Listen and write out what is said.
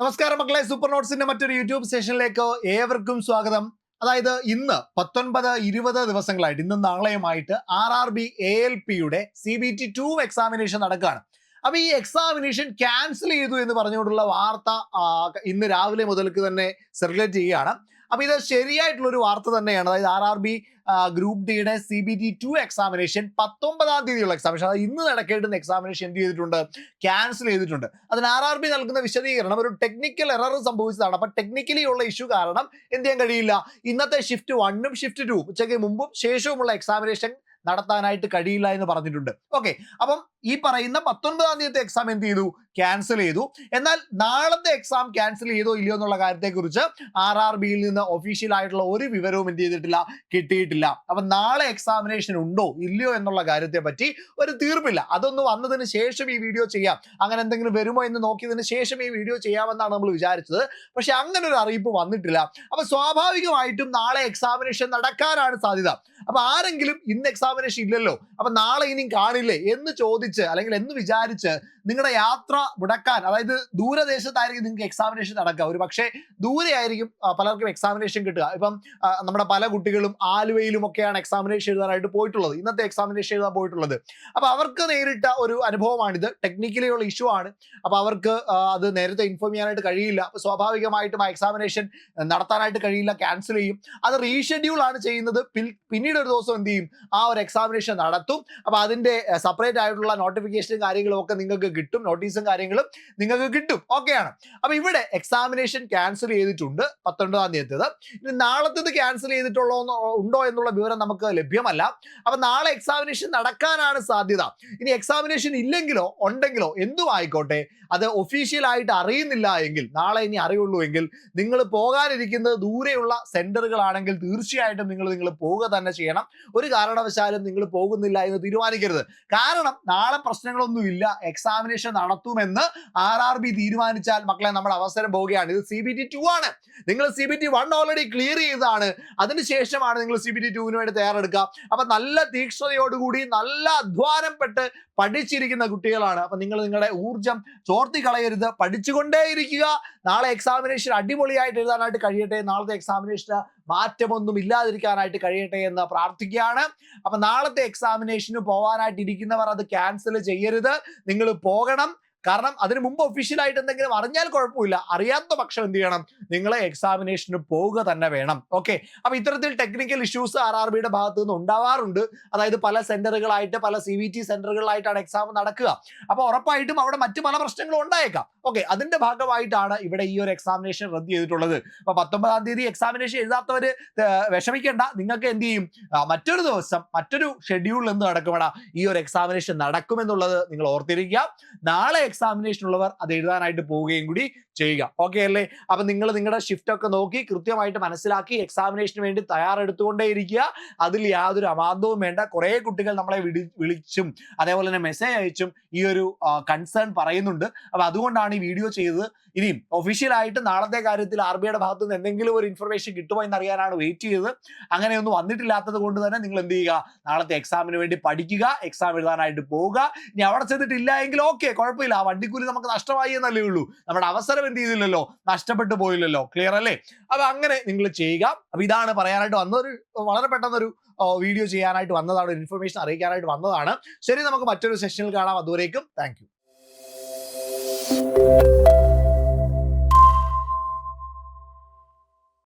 നമസ്കാരം മക്കളെ സൂപ്പർ നോട്ട്സിന്റെ മറ്റൊരു യൂട്യൂബ് സെഷനിലേക്ക് ഏവർക്കും സ്വാഗതം. അതായത് ഇന്ന് പത്തൊൻപത് ഇരുപത് ദിവസങ്ങളായിട്ട് ഇന്നും നാളെയുമായിട്ട് R R B A L പിയുടെ C B T two examination നടക്കുകയാണ്. അപ്പൊ ഈ എക്സാമിനേഷൻ ക്യാൻസൽ ചെയ്തു എന്ന് പറഞ്ഞുകൊണ്ടുള്ള വാർത്ത ഇന്ന് രാവിലെ മുതൽക്ക് തന്നെ സർക്കുലേറ്റ് ചെയ്യുകയാണ്. അപ്പൊ ഇത് ശരിയായിട്ടുള്ള ഒരു വാർത്ത തന്നെയാണ്. അതായത് ആർ ആർ ബി ഗ്രൂപ്പ് ഡിയുടെ C B T two examination പത്തൊമ്പതാം തീയതിയുള്ള എക്സാമിനേഷൻ അതായത് ഇന്ന് നടക്കേണ്ടുന്ന എക്സാമിനേഷൻ എന്ത് ചെയ്തിട്ടുണ്ട്? ക്യാൻസൽ ചെയ്തിട്ടുണ്ട്. അതിന് ആർ ആർ ബി നൽകുന്ന വിശദീകരണം ഒരു ടെക്നിക്കൽ എറർ സംഭവിച്ചതാണ്. അപ്പൊ ടെക്നിക്കലി ഉള്ള ഇഷ്യൂ കാരണം എന്ത് ചെയ്യാൻ കഴിയില്ല? ഇന്നത്തെ ഷിഫ്റ്റ് വണ്ണും ഷിഫ്റ്റ് ടു ഉച്ചയ്ക്ക് മുമ്പും ശേഷവുമുള്ള എക്സാമിനേഷൻ നടത്താനായിട്ട് കഴിയില്ല എന്ന് പറഞ്ഞിട്ടുണ്ട്. ഓക്കെ അപ്പം ഈ പറയുന്ന പത്തൊൻപതാം തീയതി എക്സാം എന്ത് ചെയ്തു? ക്യാൻസൽ ചെയ്തു. എന്നാൽ നാളത്തെ എക്സാം ക്യാൻസൽ ചെയ്തോ ഇല്ലയോ എന്നുള്ള കാര്യത്തെക്കുറിച്ച് ആർ ആർ ബിയിൽ നിന്ന് ഒഫീഷ്യൽ ആയിട്ടുള്ള ഒരു വിവരവും എന്ത് ചെയ്തിട്ടില്ല? കിട്ടിയിട്ടില്ല. അപ്പൊ നാളെ എക്സാമിനേഷൻ ഉണ്ടോ? ഇല്ലയോ എന്നുള്ള കാര്യത്തെ പറ്റി ഒരു തീർപ്പില്ല. അതൊന്ന് വന്നതിന് ശേഷം ഈ വീഡിയോ ചെയ്യാം. അങ്ങനെ എന്തെങ്കിലും വരുമോ എന്ന് നോക്കിയതിന് ശേഷം ഈ വീഡിയോ ചെയ്യാമെന്നാണ് നമ്മൾ വിചാരിച്ചത്. പക്ഷെ അങ്ങനെ ഒരു അറിയിപ്പ് വന്നിട്ടില്ല. അപ്പൊ സ്വാഭാവികമായിട്ടും നാളെ എക്സാമിനേഷൻ നടക്കാനാണ് സാധ്യത. അപ്പൊ ആരെങ്കിലും ഇന്ന് എക്സാമിനേഷൻ ഇല്ലല്ലോ അപ്പൊ നാളെ ഇനിയും കാണില്ലേ എന്ന് ചോദിച്ച് അല്ലെങ്കിൽ എന്ന് വിചാരിച്ച് നിങ്ങളുടെ യാത്ര മുടക്കാൻ അതായത് ദൂരദേശത്തായിരിക്കും നിങ്ങൾക്ക് എക്സാമിനേഷൻ നടക്കുക. ഒരു പക്ഷേ ദൂരെയായിരിക്കും പലർക്കും എക്സാമിനേഷൻ കിട്ടുക. ഇപ്പം നമ്മുടെ പല കുട്ടികളും ആലുവയിലും ഒക്കെയാണ് എക്സാമിനേഷൻ എഴുതാനായിട്ട് പോയിട്ടുള്ളത്. ഇന്നത്തെ എക്സാമിനേഷൻ എഴുതാൻ പോയിട്ടുള്ളത്. അപ്പൊ അവർക്ക് നേരിട്ട ഒരു അനുഭവമാണിത്. ടെക്നിക്കലി ഉള്ള ഇഷ്യൂ ആണ്. അപ്പൊ അവർക്ക് അത് നേരത്തെ ഇൻഫോം ചെയ്യാനായിട്ട് കഴിയില്ല. അപ്പൊ സ്വാഭാവികമായിട്ടും ആ എക്സാമിനേഷൻ നടത്താനായിട്ട് കഴിയില്ല ക്യാൻസൽ ചെയ്യും. അത് റീഷെഡ്യൂൾ ആണ് ചെയ്യുന്നത്. പിന്നീട് ഒരു ദിവസം എന്ത് ചെയ്യും? ആ ഒരു എക്സാമിനേഷൻ നടത്തും. അപ്പൊ അതിന്റെ സെപ്പറേറ്റ് ആയിട്ടുള്ള നോട്ടിഫിക്കേഷനും കാര്യങ്ങളും ഒക്കെ നിങ്ങൾക്ക് കിട്ടും. നോട്ടീസും കാര്യങ്ങളും നിങ്ങൾക്ക് കിട്ടും. ഓക്കെയാണ് അപ്പൊ ഇവിടെ എക്സാമിനേഷൻ ക്യാൻസൽ ചെയ്തിട്ടുണ്ട് പത്തൊൻപതാം തീയതിയത് ഇനി നാളത്തേത് ക്യാൻസൽ ചെയ്തിട്ടുള്ളോ ഉണ്ടോ എന്നുള്ള വിവരം നമുക്ക് ലഭ്യമല്ല. അപ്പൊ നാളെ എക്സാമിനേഷൻ നടക്കാനാണ് സാധ്യത. ഇനി എക്സാമിനേഷൻ ഇല്ലെങ്കിലോ ഉണ്ടെങ്കിലോ എന്തും ആയിക്കോട്ടെ. അത് ഒഫീഷ്യൽ ആയിട്ട് അറിയുന്നില്ല എങ്കിൽ നാളെ ഇനി അറിയുള്ളൂ എങ്കിൽ നിങ്ങൾ പോകാനിരിക്കുന്നത് ദൂരെയുള്ള സെന്ററുകളാണെങ്കിൽ തീർച്ചയായിട്ടും നിങ്ങൾ നിങ്ങൾ പോവുക തന്നെ ചെയ്യണം. ഒരു കാരണവശാലും നിങ്ങൾ പോകുന്നില്ല എന്ന് തീരുമാനിക്കരുത്. കാരണം നാളെ പ്രശ്നങ്ങളൊന്നുമില്ല എക്സാമിനേഷൻ നടത്തുമെന്ന് ആർ ആർ ബി തീരുമാനിച്ചാൽ മക്കളെ നമ്മൾ അവസരം പോവുകയാണ്. ഇത് സി ബി ടി ടു ആണ്. നിങ്ങൾ C B T one already clear ചെയ്തതാണ്. അതിനുശേഷമാണ് നിങ്ങൾ സി ബി ടി ടുവിന് വേണ്ടി തയ്യാറെടുക്കുക. അപ്പൊ നല്ല തീക്ഷ്ണതയോടുകൂടി നല്ല അധ്വാനപ്പെട്ട് പഠിച്ചിരിക്കുന്ന കുട്ടികളാണ്. അപ്പൊ നിങ്ങൾ നിങ്ങളുടെ ഊർജം ചോർത്തി കളയരുത്. പഠിച്ചുകൊണ്ടേയിരിക്കുക. നാളെ എക്സാമിനേഷൻ അടിപൊളിയായിട്ട് എഴുതാനായിട്ട് കഴിയട്ടെ. നാളത്തെ എക്സാമിനേഷന് മാറ്റമൊന്നും ഇല്ലാതിരിക്കാനായിട്ട് കഴിയട്ടെ എന്ന് പ്രാർത്ഥിക്കുകയാണ്. അപ്പൊ നാളത്തെ എക്സാമിനേഷന് പോകാനായിട്ട് ഇരിക്കുന്നവർ അത് ക്യാൻസൽ ചെയ്യരുത്. നിങ്ങൾ പോകണം. കാരണം അതിന് മുമ്പ് ഒഫീഷ്യലായിട്ട് എന്തെങ്കിലും അറിഞ്ഞാൽ കുഴപ്പമില്ല. അറിയാത്ത പക്ഷം എന്ത് ചെയ്യണം? നിങ്ങൾ എക്സാമിനേഷന് പോവുക തന്നെ വേണം. ഓക്കെ അപ്പൊ ഇത്തരത്തിൽ ടെക്നിക്കൽ ഇഷ്യൂസ് ആർ ആർ ബിയുടെ ഭാഗത്ത് നിന്ന് ഉണ്ടാവാറുണ്ട്. അതായത് പല സെന്ററുകളായിട്ട് പല സി വി ടി സെന്ററുകളിലായിട്ടാണ് എക്സാം നടക്കുക. അപ്പൊ ഉറപ്പായിട്ടും അവിടെ മറ്റു പല പ്രശ്നങ്ങളും ഉണ്ടായേക്കാം. ഓക്കെ അതിന്റെ ഭാഗമായിട്ടാണ് ഇവിടെ ഈ ഒരു എക്സാമിനേഷൻ റദ്ദ് ചെയ്തിട്ടുള്ളത്. അപ്പൊ പത്തൊമ്പതാം തീയതി എക്സാമിനേഷൻ എഴുതാത്തവര് വിഷമിക്കേണ്ട. നിങ്ങൾക്ക് എന്ത് ചെയ്യും? മറ്റൊരു ദിവസം മറ്റൊരു ഷെഡ്യൂളിൽ എന്ത് നടക്കുമെടാ. ഈ ഒരു എക്സാമിനേഷൻ നടക്കുമെന്നുള്ളത് നിങ്ങൾ ഓർത്തിരിക്കുക. നാളെ എക്സാമിനേഷൻ ഉള്ളവർ അത് എഴുതാനായിട്ട് പോവുകയും കൂടി ചെയ്യുക. ഓക്കെ അല്ലേ? അപ്പൊ നിങ്ങൾ നിങ്ങളുടെ ഷിഫ്റ്റ് ഒക്കെ നോക്കി കൃത്യമായിട്ട് മനസ്സിലാക്കി എക്സാമിനേഷന് വേണ്ടി തയ്യാറെടുത്തുകൊണ്ടേ ഇരിക്കുക അതിൽ യാതൊരു അമാന്തവും വേണ്ട. കുറെ കുട്ടികൾ നമ്മളെ വിളി വിളിച്ചും അതേപോലെ തന്നെ മെസ്സേജ് അയച്ചും ഈ ഒരു കൺസേൺ പറയുന്നുണ്ട്. അപ്പൊ അതുകൊണ്ടാണ് ഈ വീഡിയോ ചെയ്തത്. ഇനിയും ഒഫീഷ്യലായിട്ട് നാളത്തെ കാര്യത്തിൽ ആർ ബി ഐയുടെ ഭാഗത്ത് നിന്ന് എന്തെങ്കിലും ഒരു ഇൻഫർമേഷൻ കിട്ടുമോ എന്നറിയാനാണ് വെയിറ്റ് ചെയ്തത്. അങ്ങനെയൊന്നും വന്നിട്ടില്ലാത്തത് കൊണ്ട് തന്നെ നിങ്ങൾ എന്ത് ചെയ്യുക? നാളത്തെ എക്സാമിന് വേണ്ടി പഠിക്കുക എക്സാം എഴുതാനായിട്ട് പോവുക. ഇനി അവിടെ ചെന്നിട്ടില്ല എങ്കിൽ ഓക്കെ കുഴപ്പമില്ല. ആ വണ്ടിക്കൂലി നമുക്ക് നഷ്ടമായി എന്നല്ലേ ഉള്ളൂ. നമ്മുടെ അവസരം എന്ത് ചെയ്തില്ലല്ലോ നഷ്ടപ്പെട്ടു പോയില്ലല്ലോ. ക്ലിയർ അല്ലേ? അപ്പൊ അങ്ങനെ നിങ്ങൾ ചെയ്യുക. അപ്പൊ ഇതാണ് പറയാനായിട്ട് വന്നൊരു വളരെ പെട്ടെന്നൊരു വീഡിയോ ചെയ്യാനായിട്ട് വന്നതാണ്. ഒരു ഇൻഫർമേഷൻ അറിയിക്കാനായിട്ട് വന്നതാണ്. ശരി നമുക്ക് മറ്റൊരു സെഷനിൽ കാണാം. അതുവരേക്കും താങ്ക്